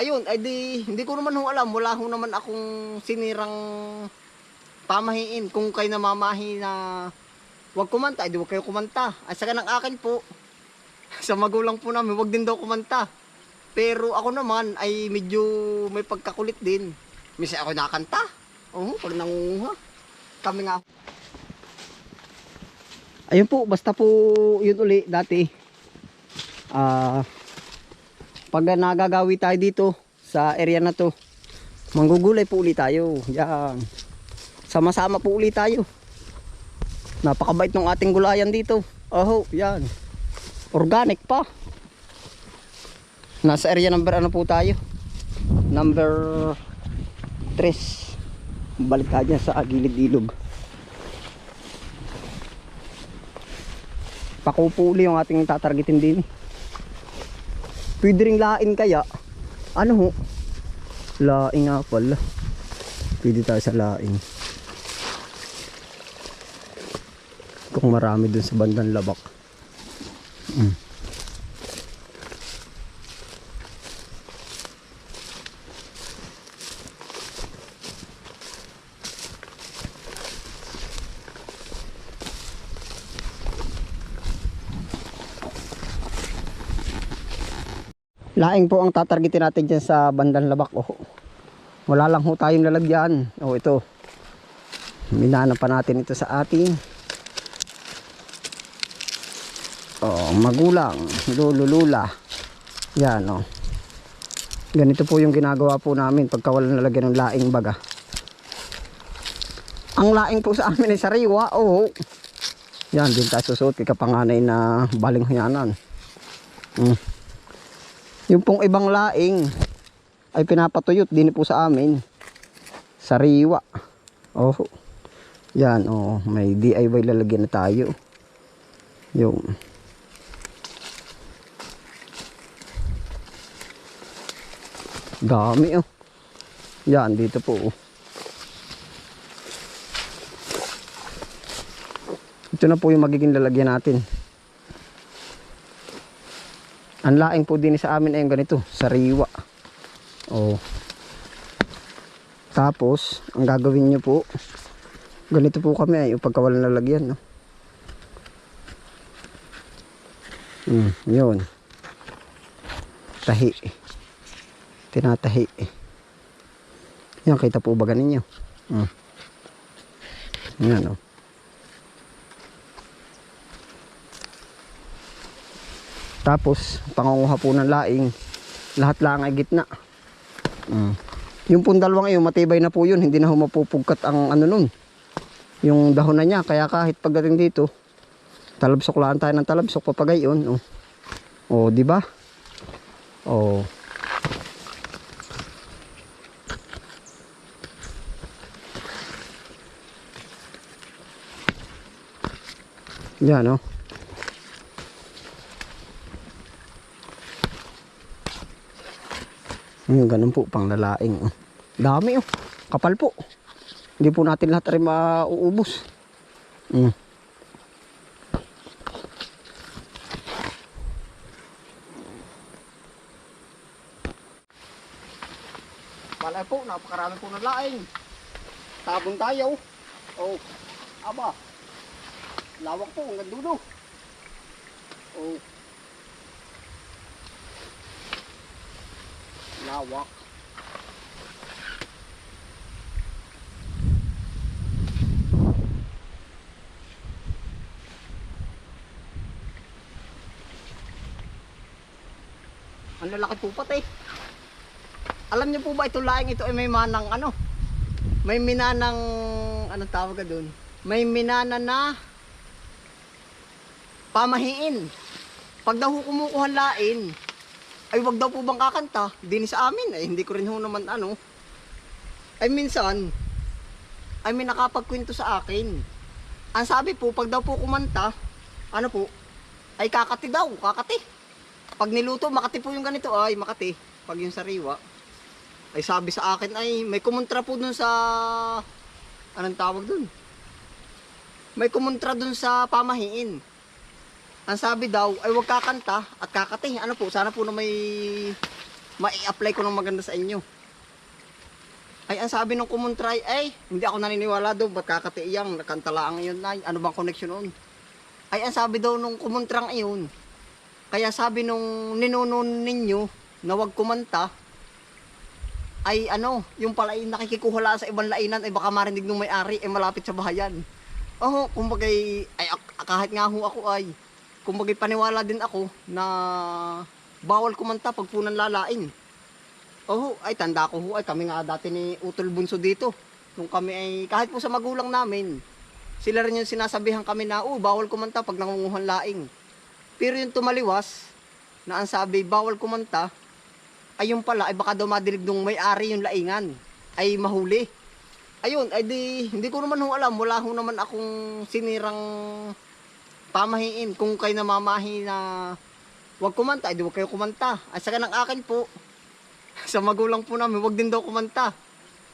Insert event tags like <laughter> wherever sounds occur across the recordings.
ayun, ay di, hindi ko naman ho alam, wala ho naman akong sinirang pamahiin. Kung kayo namamahi na wag kumanta, ay di wag kayo kumanta. Ay saka ng akin po, <laughs> sa magulang po namin, wag din daw kumanta. Pero ako naman ay medyo may pagkakulit din. Misa ako nakakanta. Oo, pag nangunguha. Kami nga. Ayun po, basta po yun uli dati. Ah, pag nagagawi tayo dito sa area na to, manggugulay po uli tayo. Yan. Sama-sama po uli tayo. Napakabait ng ating gulayan dito. Oh, yan. Organic pa. Nasa area number ano po tayo? Number 3. Balik tayo sa gilid ilog. Pakupuli yung ating tatargetin din. Pwede ring lain kaya. Ano ho? Laing nga pala. Pwede tayo sa laing. Kung marami dun sa bandang labak. Mm. Laing po ang tatargetin natin dyan sa bandang labak. Oh. Wala lang ho tayong lalagyan. Oh, ito. Minana pa natin ito sa ating oh, magulang, lululula. Yan, oh. Ganito po yung ginagawa po namin pagka walang lalagyan ng laing baga. Ang laing po sa amin ay sariwa. Oh. Yan, din tayo susuot kay kapanganay na baling huyanan. Mm. Yung pong ibang laing ay pinapatuyot din po sa amin. Sariwa. Oh. Yan, oh, may DIY lalagyan na tayo. Yung Dami oh. Yan, dito po oh. Ito na po yung magiging lalagyan natin. Ang laing po din sa amin ay ganito, sariwa. Oh. Tapos, ang gagawin nyo po, ganito po kami ay pagka walang lalagyan. No? Hmm, yun. Tahi. Tinatahi. Yan, kita po ba ganin nyo? Hmm. Yan, oh. Tapos, pangunguha po ng laing, lahat lang ay gitna. Mm. Yung pong dalawang yun, matibay na po yun, hindi na ho mapupugkat ang ano nun. Yung dahon na niya, kaya kahit pagdating dito, talabsok lang tayo ng talabsok papagayon. Oh, oh di ba? Oh. Yan, oh. Yung ganun po, pang lalaing. Dami oh. Kapal po. Hindi po natin lahat rin mauubos. Mm. Malay po, napakarami po ng laing. Tabong tayo. Oh. Aba. Lawak po, hanggang dulo. Oh. Lawak. Ang lalaki po pati. Alam niyo po ba itong laing ito ay may manang ano? May minanang anong tawag ka doon? May minana na pamahiin. Pag daw kumukuha lain, ay wag daw po bang kakanta? Din sa amin ay hindi ko rin ho naman ano. Ay minsan ay may nakapagkwento sa akin. Ang sabi po pag daw po kumanta ano po ay kakati daw kakati. Pag niluto makati po yung ganito ay makati. Pag yung sariwa. Ay sabi sa akin ay may kumontra po dun sa anong tawag dun? May kumontra dun sa pamahiin ang sabi daw ay wag kakanta at kakati. Ano po, sana po na may mai-apply ko ng maganda sa inyo. Ay, ang sabi ng kumuntray, ay, hindi ako naniniwala doon, ba't kakatiiyang, nakantalaang yun na, ano bang connection noon? Ay, ang sabi daw nung kumontrang iyon, kaya sabi nung ninunon ninyo, na wag kumanta, ay ano, yung pala ay nakikikuhala sa ibang lainan, ay baka marinig nung may-ari, ay malapit sa bahayan. Oo, kumbaga, ay, kahit nga ho ako ay, kumbaga paniwala din ako na bawal kumanta pag punan lalain. Oo, ay tanda ko ho, ay kami nga dati ni Utol Bunso dito. Nung kami ay, kahit po sa magulang namin, sila rin yung sinasabihan kami na, oh, bawal kumanta pag nangunguhan laing. Pero yung tumaliwas, na ang sabi, bawal kumanta, ay yung pala, ay baka daw madilig nung may-ari yung laingan, ay mahuli. Ayun, ay di, hindi ko naman ho alam, wala ho naman akong sinirang pamahiin. Kung kayo namamahi na wag kumanta, ay di wag kayo kumanta. Ay saka ng akin po, <laughs> sa magulang po namin, wag din daw kumanta.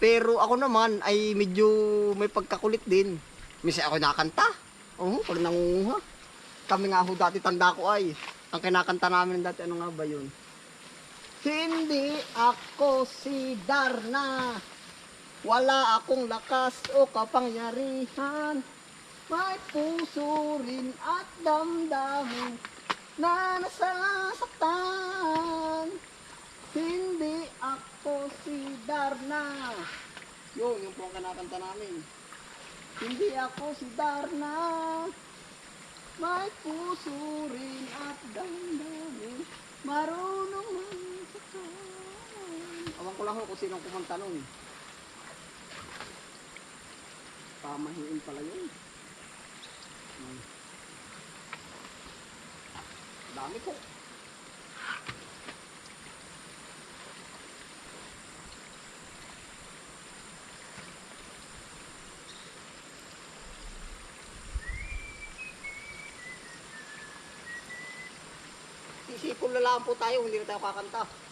Pero ako naman ay medyo may pagkakulit din. Misa ako nakanta. Oo, pag nangunguha. Kami nga ho dati tanda ko ay, ang kinakanta namin dati, ano nga ba yun? Hindi ako si Darna. Wala akong lakas o kapangyarihan. May puso rin at damdamin na nasasaktan. Hindi ako si Darna. Yun, yung po kanakanta namin. Hindi ako si Darna. May puso rin at damdamin. Marunong mansaktan. Awan ko lang ho kung sinong kumanta nun. Pala yun. Hmm. Dami ko. Sisipon na lang po tayo, hindi na tayo kakanta.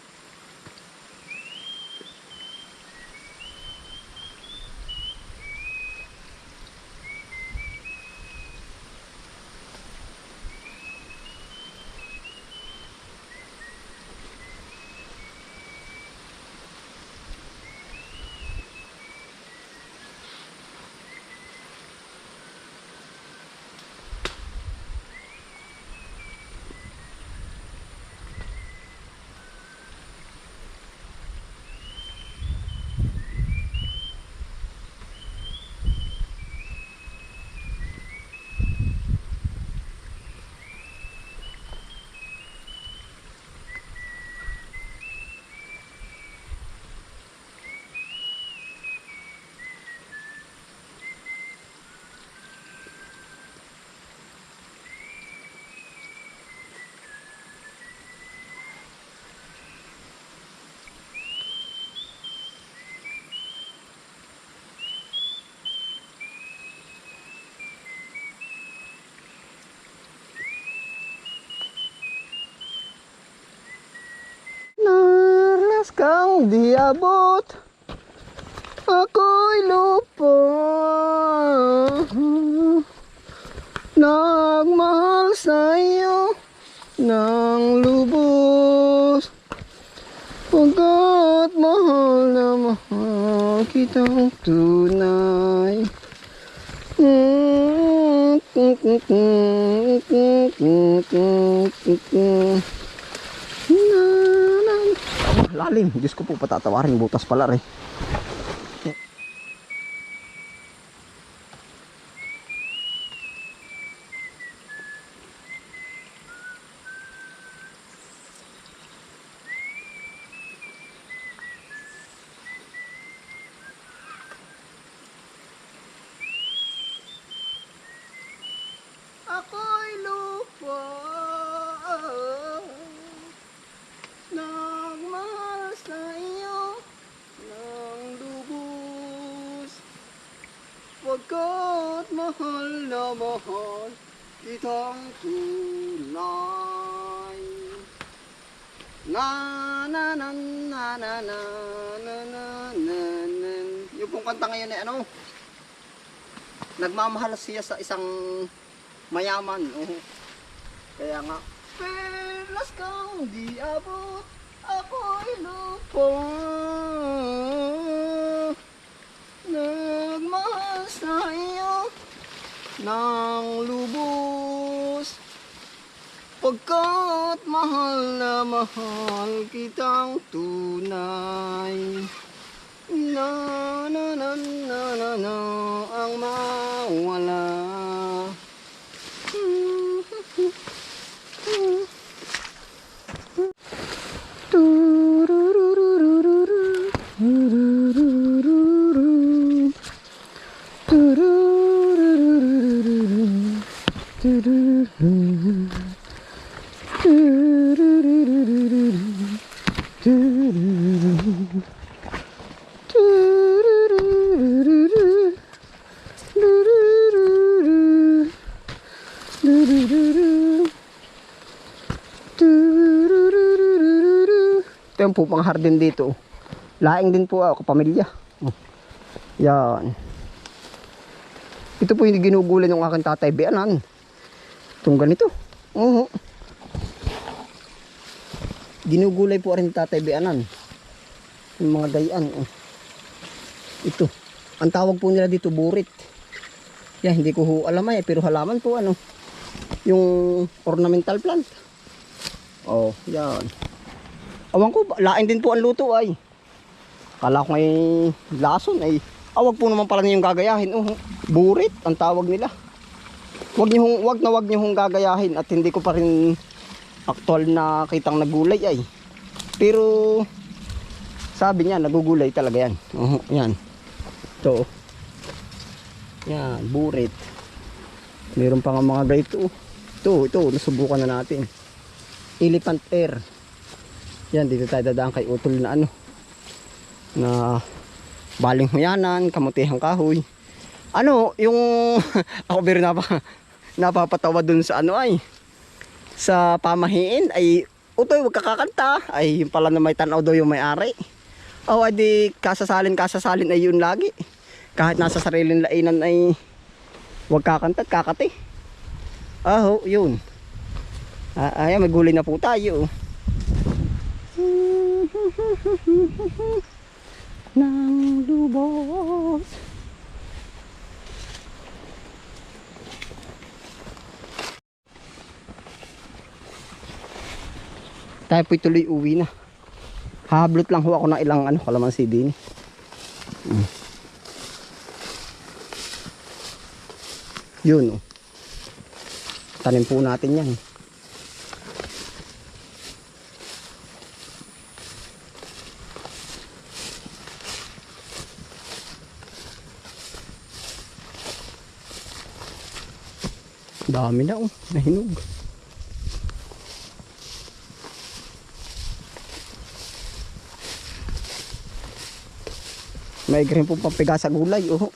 Kang diabot. Ako'y lupa. Nagmahal sa'yo ng lubos. Pagkat mahal na mahal kitang tunay. Aba, lalim. Diyos ko po patatawarin. Butas pala rin. Ako'y lupa Nagmahal sa iyo ng lubos Pagkat mahal na mahal kitang tunay Na na na na na na na na na na Yung pong kanta ngayon ay ano Nagmamahal siya sa isang mayaman. Oh. Kaya nga, Perlas kang di abot, ako'y lupa Nagmahal sa iyo ng lubos. Pagkat mahal na mahal kitang tunay Na na na na na na ang mawala Ito yung pupang hardin dito. Laing din po ako, kapamilya. Yan. Ito po yung ginugulan ng aking tatay. Bianan. Itong ganito. Oo. Ginugulay po rin tatay Bianan. Yung mga dayan. Oh. Ito. Ang tawag po nila dito burit. Yan, hindi ko alam ay, pero halaman po ano. Yung ornamental plant. Oh, yan. Awan ko, lain din po ang luto ay. Kala ko may lason ay. Awag po naman pala niyong gagayahin. Uh, burit ang tawag nila. Wag niyo wag na wag niyo hong gagayahin at hindi ko pa rin aktual na kitang nagulay ay. Pero sabi niya nagugulay talaga yan. Uh, yan. Ito. Yan, burit. Meron pa nga mga ganito. Ito, ito, nasubukan na natin. Elephant air. Yan, dito tayo dadaan kay utol na ano. Na baling huyanan, kamutihang kahoy. Ano, yung <laughs> ako pero napa, napapatawa dun sa ano ay sa pamahiin ay utoy wag kakakanta ay yung pala na may tanaw daw yung may-ari. Oh, ay di kasasalin kasasalin ay yun lagi. Kahit nasa sariling lainan ay wag kakanta at kakati. Aho, yun. Ah, ay, may gulay na po tayo. Nang lubos. Tayo po'y tuloy uwi na. Hablot lang ho ako ng ilang ano, kalamansi din. Mm. Yun oh. Tanim po natin yan. Dami na oh, nahinog. May rin po pampiga sa gulay, oh.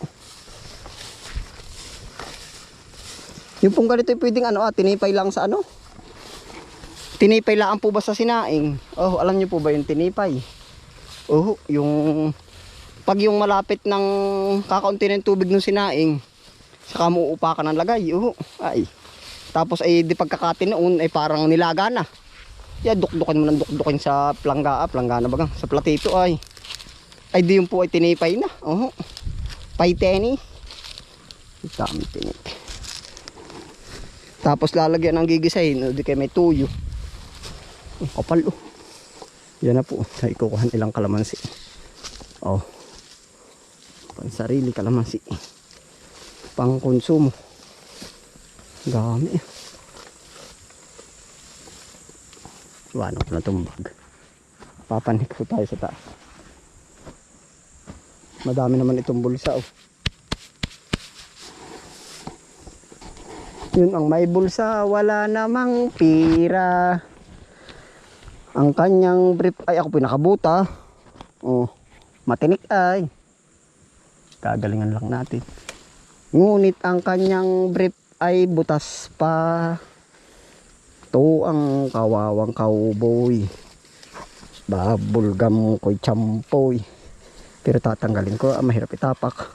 Yung pong ganito pwedeng ano, ah, tinipay lang sa ano? Tinipay lang po ba sa sinaing? Oh, alam niyo po ba yung tinipay? Oh, yung pag yung malapit ng kakaunti ng tubig ng sinaing, saka mo upakan ng lagay. Oh, ay. Tapos ay di pagkakatin noon ay parang nilaga na. Ya, dukdukin mo ng dukdukin sa plangga, ah, plangga na bagang, sa platito ay. Ay di yung po ay tinipay na. Oh. Paiteni. Dami tinipay. Tapos lalagyan ng gigisahin, o di kay may tuyo. Ang kapal oh. Yan na po. Ay kukuhan ilang kalamansi. Oh. Pang sarili kalamansi. Pang konsumo. Dami. Iwanan ko na tumbag. Papanik po tayo sa taas. Madami naman itong bulsa oh. Yun ang may bulsa, wala namang pira. Ang kanyang brief ay ako pinakabuta. Oh, matinik ay. Kagalingan lang natin. Ngunit ang kanyang brief ay butas pa. To ang kawawang cowboy. Babulgam ko'y champoy. Pero tatanggalin ko, ah, mahirap itapak.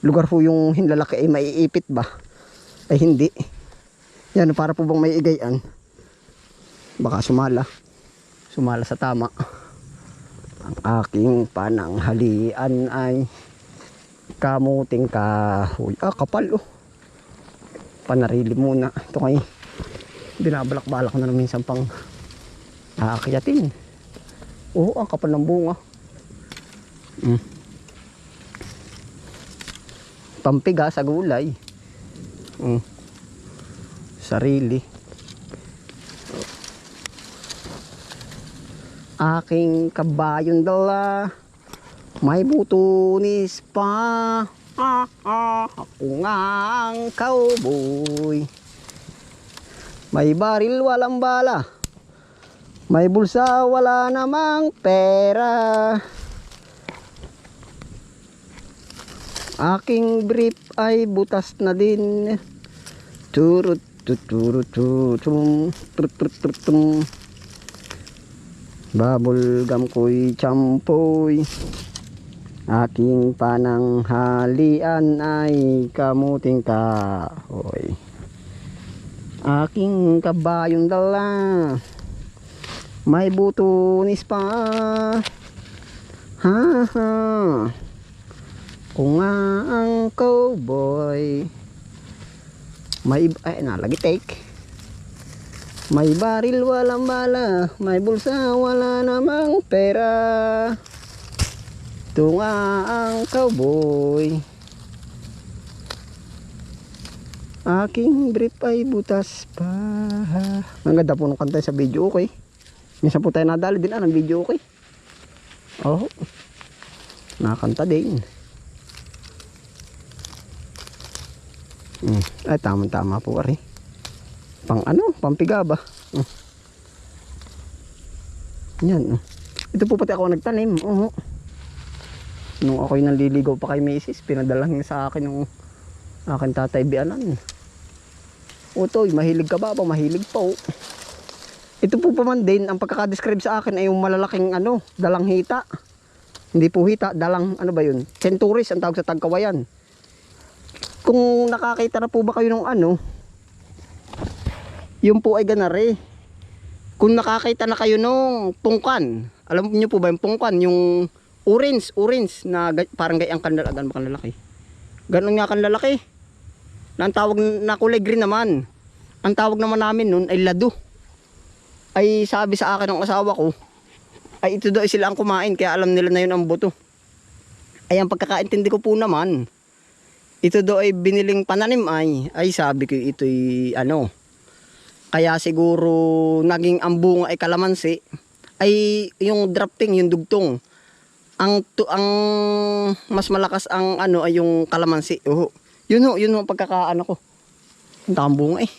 Lugar po yung hinlalaki ay maiipit ba? Ay hindi. Yan, para po bang may igayan? Baka sumala. sumala sa tama. Ang aking pananghalian ay kamuting kahoy. Ah, kapal oh. Panarili muna. Ito kay binabalak-balak na minsan pang aakyatin. Oo, ang kapal ng bunga. Mm. Pampiga sa gulay. Mm. Sarili. Aking kabayong dala. May butunis pa. Ah, ah, ako nga ang cowboy. May baril walang bala. May bulsa wala namang pera. Aking brief ay butas na din. Turut Babulgam ko'y champoy. Aking pananghalian ay kamuting kahoy. Aking kabayong dala. May butunis pa. Ha ha. Kung nga ang cowboy. May ay nalagi take. May baril walang bala, may bulsa wala namang pera. Ito nga ang cowboy. Aking brief ay butas pa. Ang ganda po nung kanta sa video, okay? Minsan po tayo nadali din ah, ng video, okay? Oh, nakakanta din. Hmm. Ay, tama-tama po, ari. Pang ano? Pampiga ba? Hmm. Yan. oh. Ito po pati ako nagtanim. Oo. Nung ako'y naliligaw pa kay Mrs. Pinadala niya sa akin yung akin tatay bianan. Utoy, mahilig ka ba? ba? Mahilig po. Ito po pa man din, ang pagkakadescribe sa akin ay yung malalaking ano, dalang hita. Hindi po hita, dalang ano ba yun? Centuries ang tawag sa tagkawayan. Kung nakakita na po ba kayo ng ano, yun po ay ganare. Kung nakakita na kayo nung pungkan, alam niyo po ba yung pungkan, yung orange, orange na parang gayang kanlalaki, ganun kanlalaki? Ganun nga kanlalaki. Na ang tawag na kulay green naman. Ang tawag naman namin nun ay lado. Ay sabi sa akin ng asawa ko, ay ito daw sila ang kumain kaya alam nila na yun ang buto. Ay ang pagkakaintindi ko po naman, ito daw ay biniling pananim ay, ay sabi ko ito'y ano, kaya siguro naging ang bunga ay kalamansi, ay yung drafting, yung dugtong. Ang, tu, ang mas malakas ang ano ay yung kalamansi. Oh, yun ho, yun ho pagkakaano ko. Ang daming bunga eh.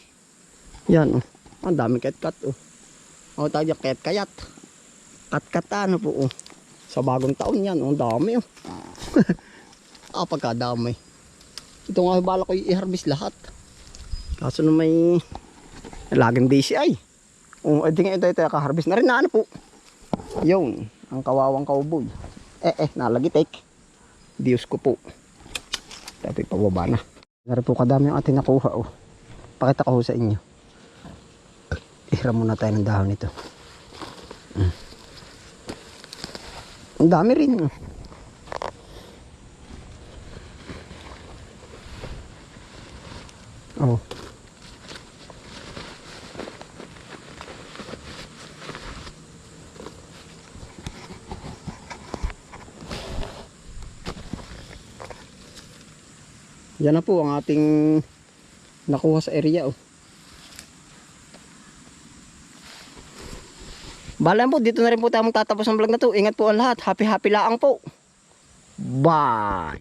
Yan oh. Ang dami kat-kat oh. O tayo kat-kayat. Kat-kat ano po oh. Sa bagong taon yan, oh, ang dami oh. <laughs> ah, pagkadami. Ito nga bala ko i-harvest lahat. Kaso na may laging busy ay. Oh, edi nga ito ito ka-harvest na rin na ano po. Yun, ang kawawang cowboy. Eh eh, nalagitik. Diyos ko po. Dati pababa na. Dari po kadami ang ating nakuha oh. Pakita ko sa inyo. Ihiram muna tayo ng dahon nito. Mm. Ang dami rin. oh. Oh. Yan na po ang ating nakuha sa area oh. Bala po, dito na rin po tayo tatapos ang vlog na to. Ingat po ang lahat. Happy happy laang po. Bye!